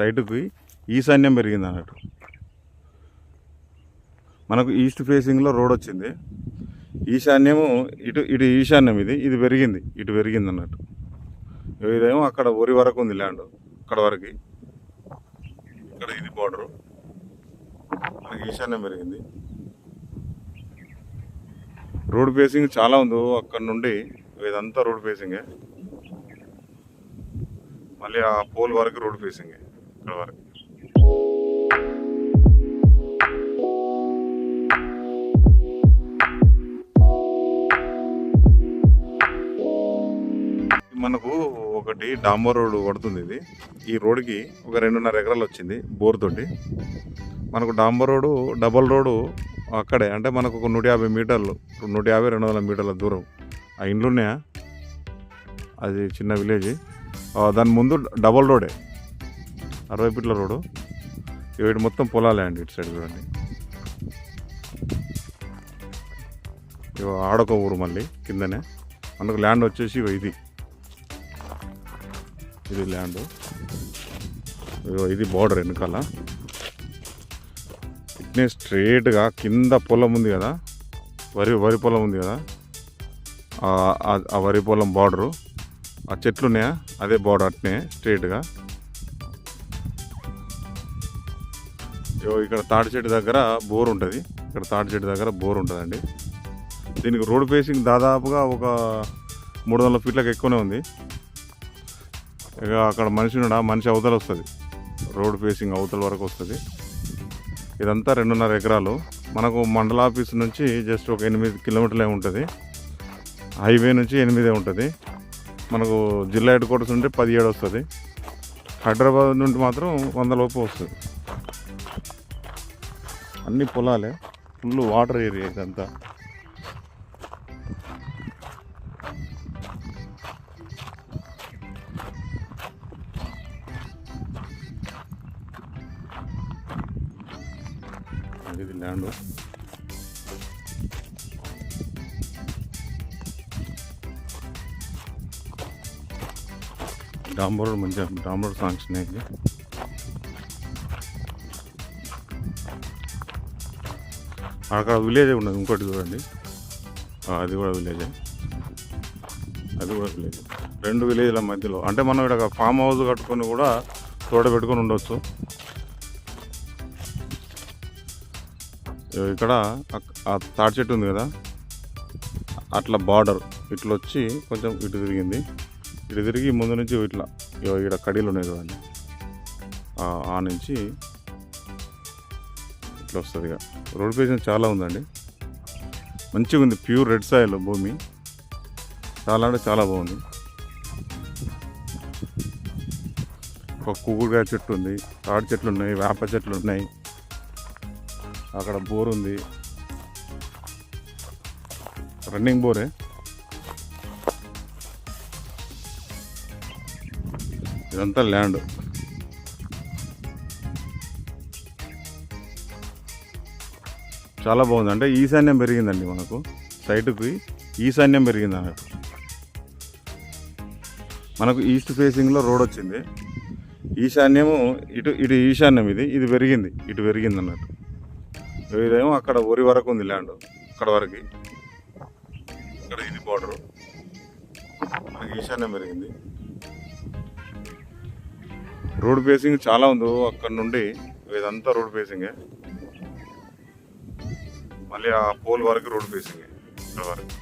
సైటుకి ఈశాన్యం పెరిగింది అన్నట్టు. మనకు ఈస్ట్ ఫేసింగ్లో రోడ్ వచ్చింది. ఈశాన్యము ఇటు ఇటు ఈశాన్యం ఇది ఇది పెరిగింది ఇటు పెరిగింది అన్నట్టు. ఇదేమో అక్కడ ఒరి వరకు ఉంది ల్యాండ్ అక్కడ వరకు. ఇక్కడ ఇది బార్డరు. మనకి ఈశాన్యం పెరిగింది. రోడ్ ఫేసింగ్ చాలా ఉంది. అక్కడ నుండి ఇదంతా రోడ్ ఫేసింగే. మళ్ళీ ఆ పోల్ వరకు రోడ్ ఫేసింగే. ఇక్కడ వరకు మనకు ఒకటి డాంబర్ రోడ్ పడుతుంది ఇది. ఈ రోడ్కి ఒక రెండున్నర ఎకరాలు వచ్చింది బోర్ తోటి. మనకు డాంబర్ రోడ్డు డబల్ రోడ్డు అక్కడే. అంటే మనకు ఒక నూట యాభై మీటర్లు నూట యాభై రెండు వందల మీటర్ల దూరం. ఆ ఇండ్లు ఉన్నాయా అది చిన్న విలేజ్. దాని ముందు డబల్ రోడే. అరవై ఫీట్ల రోడ్డు. ఇటు మొత్తం పొలాలే అండి ఇటు సైడ్ చూడండి. ఇగో ఆడొక ఊరు మళ్ళీ కిందనే. మనకు ల్యాండ్ వచ్చేసి ఇగో ఇది. ఇది ల్యాండ్. ఇది బార్డర్ వెనకాల. ఇట్నే స్ట్రేట్గా కింద పొలం ఉంది కదా. వరి వరి పొలం ఉంది కదా. ఆ- ఆ వరి పొలం బార్డరు. ఆ చెట్లు ఉన్నాయా? అదే బార్డర్ అట్నే స్ట్రేట్గా. ఇక్కడ తాటి చెట్టు దగ్గర బోర్ ఉంటుంది. ఇక్కడ తాటి చెట్టు దగ్గర బోర్ ఉంటుందండి. దీనికి రోడ్ ఫేసింగ్ దాదాపుగా ఒక మూడు వందల ఫీట్లకు ఎక్కువనే ఉంది. ఇక అక్కడ మనిషి ఉన్న మనిషి అవతల వస్తుంది. రోడ్ ఫేసింగ్ అవతల వరకు వస్తుంది. ఇదంతా రెండున్నర ఎకరాలు. మనకు మండల ఆఫీస్ నుంచి జస్ట్ ఒక ఎనిమిది కిలోమీటర్లే ఉంటుంది. హైవే నుంచి ఎనిమిదే ఉంటుంది. మనకు జిల్లా హెడ్ క్వార్టర్స్ ఉంటే పదిహేడు వస్తుంది. హైదరాబాద్ నుండి మాత్రం వంద లోపు వస్తుంది. అన్ని పొలాలే. ఫుల్ వాటర్ ఏరియా ఇదంతా. ఇది ల్యాండ్ డాంబర్ మంచిగా డాంబర్ సాంక్షన్ అయితే అక్కడ విలేజ్ ఉన్నది ఇంకోటి చూడండి. అది కూడా విలేజే. అది కూడా విలేజ్. రెండు విలేజ్ల మధ్యలో అంటే మనం ఇక్కడ ఫామ్ హౌస్ కట్టుకొని కూడా తోట పెట్టుకొని ఉండొచ్చు. ఇక్కడ ఆ తాటి చెట్టు ఉంది కదా అట్లా బార్డర్ ఇట్లా వచ్చి కొంచెం ఇటు తిరిగింది. ఇటు తిరిగి ముందు నుంచి ఇట్లా ఇక్కడ కడీలు ఉన్నాయి చూడండి. ఆ నుంచి ఇట్లా వస్తుంది ఇక. రోడ్ పేషన్ చాలా ఉందండి. మంచిగా ఉంది ప్యూర్ రెడ్ సాయిల్ భూమి. చాలా అంటే చాలా బాగుంది. ఒక కుకుడుకాయ చెట్టు ఉంది తాడి చెట్లు ఉన్నాయి వేప చెట్లు ఉన్నాయి. అక్కడ బోర్ ఉంది. రన్నింగ్ బోరే ఇదంతా ల్యాండ్ చాలా బాగుంది. అంటే ఈశాన్యం పెరిగిందండి మనకు సైటుకి. ఈశాన్యం పెరిగింది అన్నట్టు. మనకు ఈస్ట్ ఫేసింగ్లో రోడ్ వచ్చింది. ఈశాన్యము ఇటు ఇటు ఈశాన్యం ఇది ఇది పెరిగింది. ఇటు పెరిగింది అన్నట్టు. ఇదేమో అక్కడ ఒరి వరకు ఉంది ల్యాండ్ అక్కడ వరకు. ఇక్కడ ఇది బార్డరు మనకి ఈశాన్యం పెరిగింది. రోడ్ ఫేసింగ్ చాలా ఉంది. అక్కడ నుండి ఇదంతా రోడ్ ఫేసింగే. మళ్ళీ ఆ పోల్ వరకు రోడ్ ఫేసింగ్ ఇక్కడ వరకు.